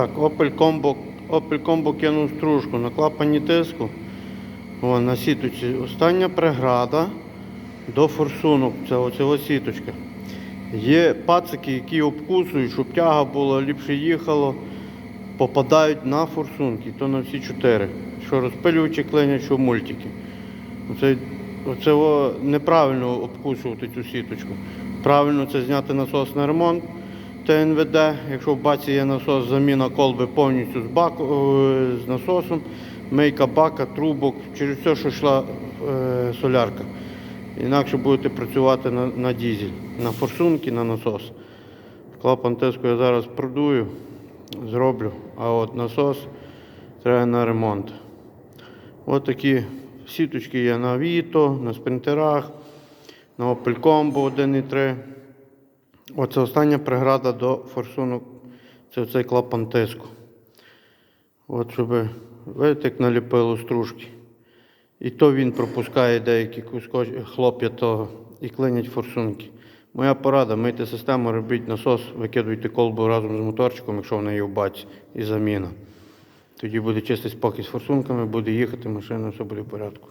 Так, Opel Combo, Opel Combo кинув стружку на клапані тиску. О, на сіточці. Остання преграда до форсунок. Це оце сіточка. Є пацики, які обкусують, щоб тяга була, ліпше їхало, попадають на форсунки, то на всі чотири. Що розпилювачі клинять, що мультики. Оце, оце о, неправильно обкусувати цю сіточку. Правильно це зняти насос на ремонт. ТНВД, якщо в баці є насос, заміна колби повністю з, бак, е, з насосом, мийка бака, трубок, через все, що йшла е, солярка. Інакше будете працювати на, на дізель, на форсунки, на насос. Клапан тиску я зараз продую, зроблю, а от насос треба на ремонт. Ось такі сіточки є на Авіто, на спринтерах, на Opel Combo 1.3. Оце остання преграда до форсунок. Це цей клапан тиску. От щоб видите, як наліпило стружки. І то він пропускає деякі хлоп'я того і клинять форсунки. Моя порада, мийте систему, робіть насос, викидуйте колбу разом з моторчиком, якщо вона є в баці, і заміна. Тоді буде чистий спокій з форсунками, буде їхати машина, все буде в порядку.